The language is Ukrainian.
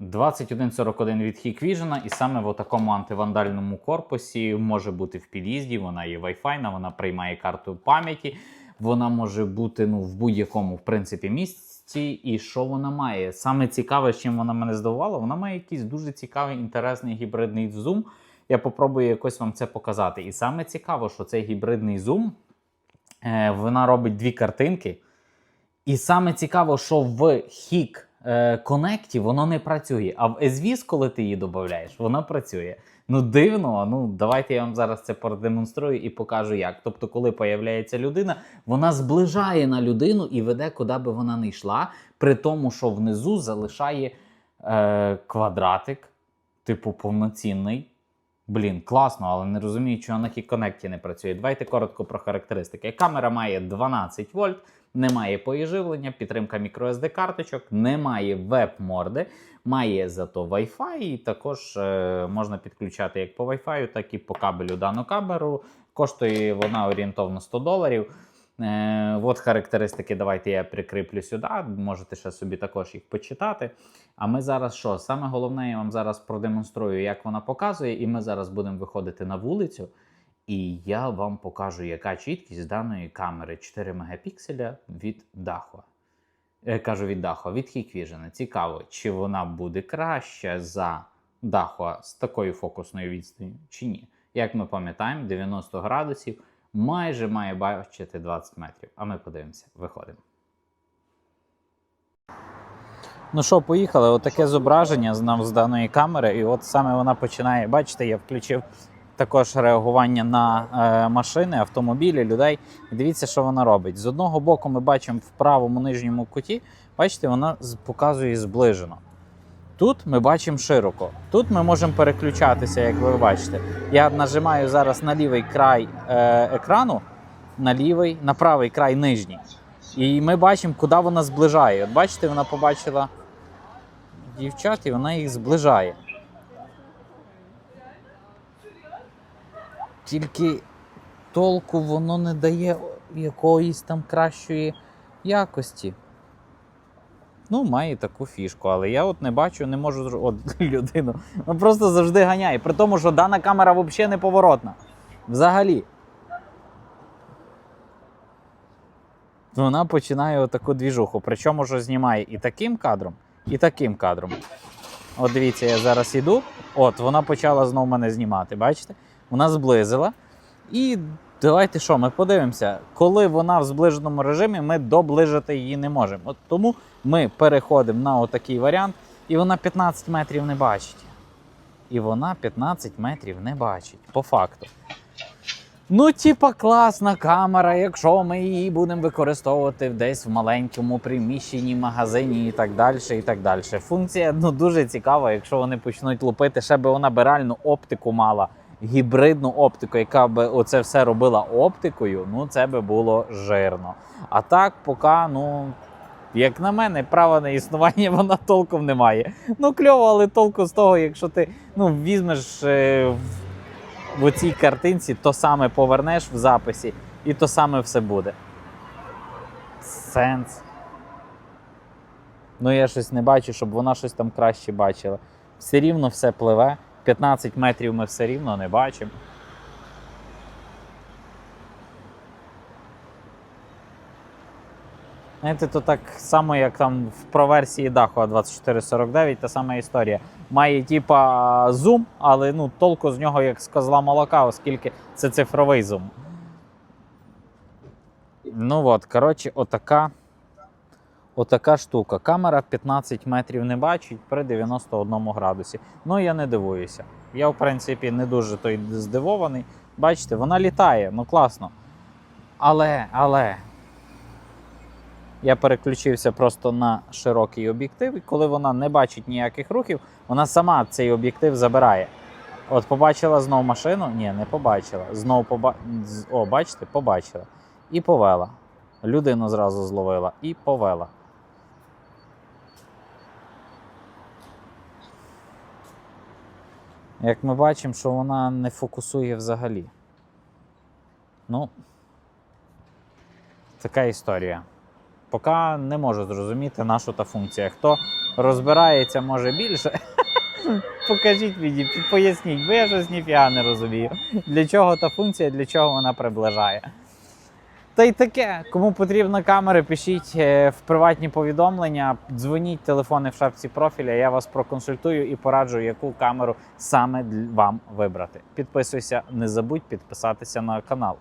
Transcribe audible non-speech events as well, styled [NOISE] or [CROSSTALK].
2141 від Hikvision, і саме в такому антивандальному корпусі може бути в під'їзді. Вона є Wi-Fi, вона приймає карту пам'яті. Вона може бути ну, в будь-якому в принципі місці. І що вона має? Саме цікаве, чим вона мене здивувала, вона має якийсь дуже цікавий інтересний гібридний зум. Я попробую якось вам це показати. І саме цікаво, що цей гібридний зум е, вона робить дві картинки. І саме цікаво, що в хік е, Connect воно не працює. А в SVS, коли ти її додаєш, вона працює. Ну, дивно. Ну, давайте я вам зараз це продемонструю і покажу як. Тобто, коли появляється людина, вона зближає на людину і веде, куди би вона не йшла, при тому, що внизу залишає е, квадратик, типу повноцінний. Блін, класно, але не розумію, чого на Hik-Connect не працює. Давайте коротко про характеристики. Камера має 12 вольт, немає поїживлення, підтримка microSD карточок, немає веб-морди, має зато Wi-Fi, і також е, можна підключати як по Wi-Fi, так і по кабелю дану камеру. Коштує вона орієнтовно 100 доларів. Е, от характеристики, давайте я прикріплю сюди. Можете ще собі також їх почитати. А ми зараз що? Саме головне, я вам зараз продемонструю, як вона показує, і ми зараз будемо виходити на вулицю. І я вам покажу, яка чіткість даної камери 4 мегапікселя від Dahua. Я кажу від Dahua, від Hikvision. Цікаво, чи вона буде краща за Dahua з такою фокусною відстанню, чи ні. Як ми пам'ятаємо, 90 градусів майже має бачити 20 метрів. А ми подивимося, виходимо. Ну що, поїхали? Отаке зображення з нам з даної камери, і от саме вона починає. Бачите, я включив також реагування на е, машини, автомобілі, людей. Дивіться, що вона робить. З одного боку, ми бачимо в правому нижньому куті, бачите, вона показує зближено. Тут ми бачимо широко. Тут ми можемо переключатися, як ви бачите. Я нажимаю зараз на лівий край е, екрану, на лівий, на правий край нижній. І ми бачимо, куди вона зближає. От бачите, вона побачила дівчат, і вона їх зближає. Тільки толку воно не дає якоїсь там кращої якості. Ну, має таку фішку, але я от не бачу, не можу от [LAUGHS] людину. Ну просто завжди ганяє. При тому, що дана камера взагалі не поворотна. Взагалі. Вона починає отаку двіжуху. Причому що знімає і таким кадром, і таким кадром. От дивіться, я зараз іду. От, вона почала знов мене знімати. Бачите? Вона зблизила. І давайте що, ми подивимося, коли вона в зближеному режимі, ми доближити її не можемо. От тому ми переходимо на отакий варіант, і вона 15 метрів не бачить. І вона 15 метрів не бачить, по факту. Ну, типа, класна камера, якщо ми її будемо використовувати десь в маленькому приміщенні, магазині і так далі. і так далі. Функція ну, дуже цікава, якщо вони почнуть лупити, ще би вона би реальну оптику мала, гібридну оптику, яка би оце все робила оптикою, ну це би було жирно. А так, поки, ну. Як на мене, права на існування [LAUGHS] вона толком не має. Ну, кльово, але толку з того, якщо ти ну, візьмеш е, в, цій картинці, то саме повернеш в записі, і то саме все буде. Сенс. Ну, я щось не бачу, щоб вона щось там краще бачила. Все рівно все пливе. 15 метрів ми все рівно не бачимо. Знаєте, то так само, як там в про версії Dahua 2449, та сама історія. Має типа зум, але ну, толку з нього як з козла молока, оскільки це цифровий зум. Ну от, коротше, отака, отака штука. Камера 15 метрів не бачить при 91 градусі. Ну, я не дивуюся. Я, в принципі, не дуже той здивований. Бачите, вона літає, ну класно. Але, але, я переключився просто на широкий об'єктив, і коли вона не бачить ніяких рухів, вона сама цей об'єктив забирає. От побачила знов машину? Ні, не побачила. Знов поба... О, бачите, побачила. І повела. Людину зразу зловила і повела. Як ми бачимо, що вона не фокусує взагалі. Ну, така історія. Поки не можу зрозуміти, на що та функція. Хто розбирається може більше. [LAUGHS] Покажіть мені, поясніть, бо я щось ніфіга не розумію. Для чого та функція, для чого вона приближає. Та й таке, кому потрібна камера, пишіть е, в приватні повідомлення, дзвоніть телефони в шапці профіля. Я вас проконсультую і пораджу, яку камеру саме вам вибрати. Підписуйся, не забудь підписатися на канал.